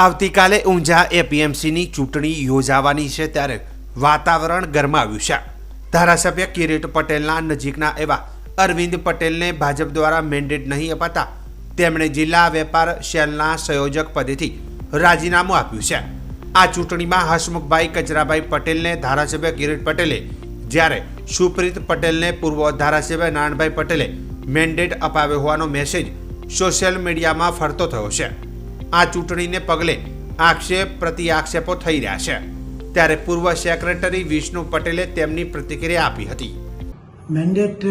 આવતીકાલે ઊંઝા એપીએમસીની ચૂંટણી યોજાવાની છે ત્યારે વાતાવરણ ગરમાવ્યું છે. ધારાસભ્ય કિરીટ પટેલના નજીકના એવા અરવિંદ પટેલને ભાજપ દ્વારા મેન્ડેટ નહીં અપાતા તેમણે જિલ્લા વેપાર સેલના સંયોજક પદેથી રાજીનામું આપ્યું છે. આ ચૂંટણીમાં હસમુખભાઈ કચરાભાઈ પટેલને ધારાસભ્ય કિરીટ પટેલે જ્યારે સુપ્રીત પટેલને પૂર્વ ધારાસભ્ય નારાયણભાઈ પટેલે મેન્ડેટ અપાવ્યો હોવાનો મેસેજ સોશિયલ મીડિયામાં ફરતો થયો છે. આ ચૂંટણીને પગલે આક્ષેપ પ્રતિ આક્ષેપો થઈ રહ્યા છે. ત્યારે પૂર્વ સેક્રેટરી વિષ્ણુ પટેલે તેમની પ્રતિક્રિયા આપી હતી. મેન્ડેટ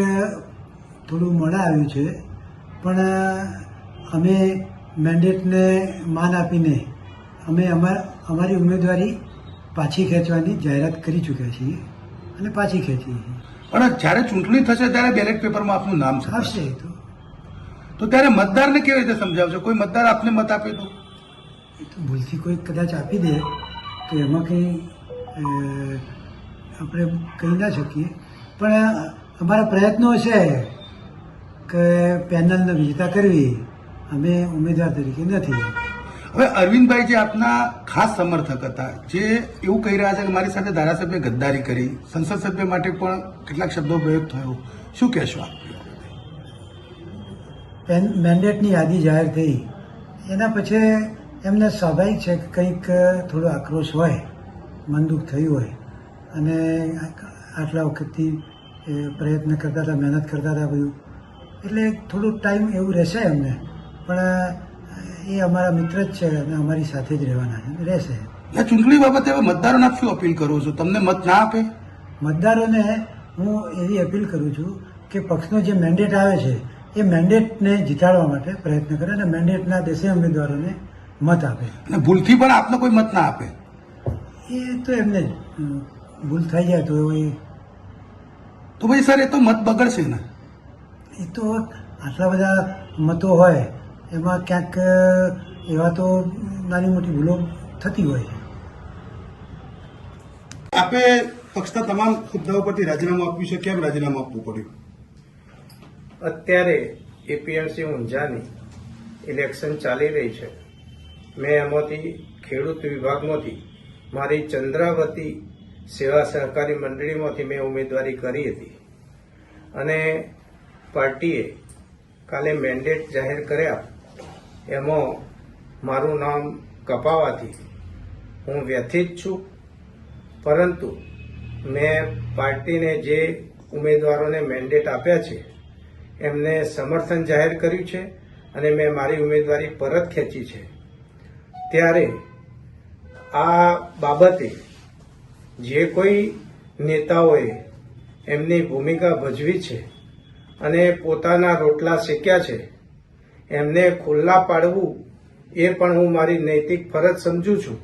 થોડું મોડા આવ્યું છે પણ અમે મેન્ડેટને માન આપીને અમે અમાર અમારી ઉમેદવારી પાછી ખેંચવાની જાહેરાત કરી ચૂક્યા છીએ અને પાછી ખેંચીએ છીએ. પણ જ્યારે ચૂંટણી થશે ત્યારે બેલેટ પેપરમાં આપનું નામ આવશે તો ત્યારે મતદારને કેવી રીતે સમજાવશો? કોઈ મતદાર આપને મત આપે તો? ભૂલથી કોઈ કદાચ આપી દે તો એમાં કંઈ આપણે કહી ના શકીએ. પણ અમારા પ્રયત્નો છે કે પેનલને વિજેતા કરવી. અમે ઉમેદવાર તરીકે નથી. હવે અરવિંદભાઈ જે આપના ખાસ સમર્થક હતા જે એવું કહી રહ્યા છે કે મારી સાથે ધારાસભ્ય ગદ્દારી કરી સંસદ સભ્ય માટે પણ કેટલાક શબ્દો પ્રયોગ થયો. શું કહેશો આપ? મેન્ડેટની યાદી જાહેર થઈ. એના પછી એમને સ્વાભાવિક છે કે કંઈક થોડો આક્રોશ હોય મન દુઃખ થયું હોય અને આટલા વખતથી પ્રયત્ન કરતા હતા મહેનત કરતા હતા બધું. એટલે થોડું ટાઈમ એવું રહેશે એમને. પણ એ અમારા મિત્ર જ છે અને અમારી સાથે જ રહેવાના છે. રહેશે. આ ચૂંટણી બાબતે હવે મતદારોને શું અપીલ કરું છું? તમને મત ના આપે? મતદારોને હું એવી અપીલ કરું છું કે પક્ષનો જે મેન્ડેટ આવે છે એ મેન્ડેટને જીતાડવા માટે પ્રયત્ન કરે અને મેન્ડેટના દેશે ઉમેદવારોને મત આપે. અને ભૂલથી પણ આપને કોઈ મત ના આપે? એ તો એમને ભૂલ થઈ જાય તો એ તો ભાઈ સર એ તો મત બગડશે ને. એ તો આટલા બધા મતો હોય એમાં ક્યાંક એવા તો નાની મોટી ભૂલો થતી હોય. આપે પક્ષના તમામ મુદ્દાઓ પરથી રાજીનામું આપ્યું છે કેમ રાજીનામું આપવું પડ્યું. અત્યારે એપીએમસી ઊંઝાની ઇલેક્શન ચાલી રહી છે. મેં એમાંથી ખેડૂત વિભાગમાંથી મારી ચંદ્રાવતી સેવા સહકારી મંડળીમાંથી મેં ઉમેદવારી કરી હતી. અને પાર્ટીએ કાલે મેન્ડેટ જાહેર કર્યા. એમાં મારું નામ કપાવાથી હું વ્યથિત છું. પરંતુ મેં પાર્ટીને જે ઉમેદવારોને મેન્ડેટ આપ્યા છે એમને સમર્થન જાહેર કર્યું છે અને મેં મારી ઉમેદવારી પરત ખેંચી છે. ત્યારે આ બાબતે જે કોઈ નેતાઓએ એમની ભૂમિકા ભજવી છે અને પોતાના રોટલા શેક્યા છે, એમને ખુલ્લા પાડવું એ પણ હું મારી નૈતિક ફરજ સમજું છું.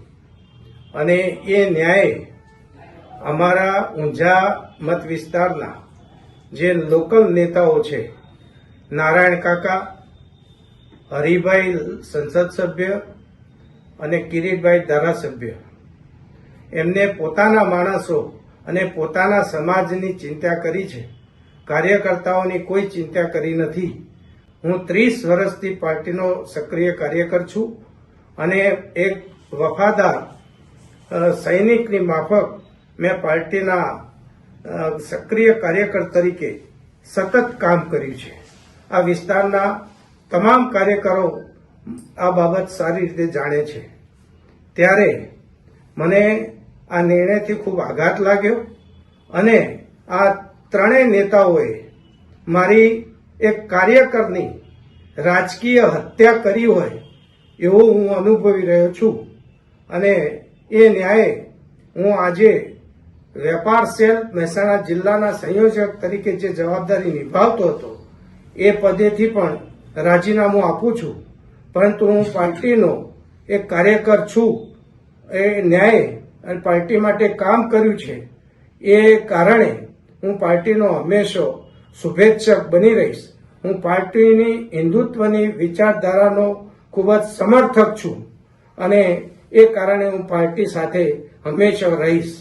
અને એ ન્યાય અમારા ઊંઝા મત વિસ્તારના જે લોકલ નેતાઓ છે નારાયણ કાકા, હરિભાઈ સંસદ સભ્ય અને કિરીટભાઈ ધારાસભ્ય. એમને પોતાના માણસો અને પોતાના સમાજની ચિંતા કરી છે. કાર્યકર્તાઓની કોઈ ચિંતા કરી નથી. હું ત્રીસ વર્ષથી પાર્ટીનો સક્રિય કાર્યકર છું અને એક વફાદાર સૈનિકની માફક મેં પાર્ટીના સક્રિય કાર્યકર તરીકે સતત કામ કર્યું છે. આ વિસ્તારના તમામ કાર્યકરો આ બાબત સારી રીતે જાણે છે. ત્યારે મને આ નિર્ણયથી ખૂબ આઘાત લાગ્યો અને આ ત્રણેય નેતાઓએ મારી એક કાર્યકરની રાજકીય હત્યા કરી હોય એવું હું અનુભવી રહ્યો છું. અને એ ન્યાયે હું આજે વેપાર સેલ મહેસાણા જિલ્લાના સંયોજક તરીકે જે જવાબદારી નિભાવતો હતો એ પદેથી પણ રાજીનામું આપું છું. પરંતુ હું પાર્ટીનો એક કાર્યકર છું. એ ન્યાય અને પાર્ટી માટે કામ કર્યું છે. એ કારણે હું પાર્ટીનો હંમેશા શુભેચ્છક બની રહીશ. હું પાર્ટીની હિન્દુત્વની વિચારધારાનો ખૂબ જ સમર્થક છું. અને એ કારણે હું પાર્ટી સાથે હંમેશા રહીશ.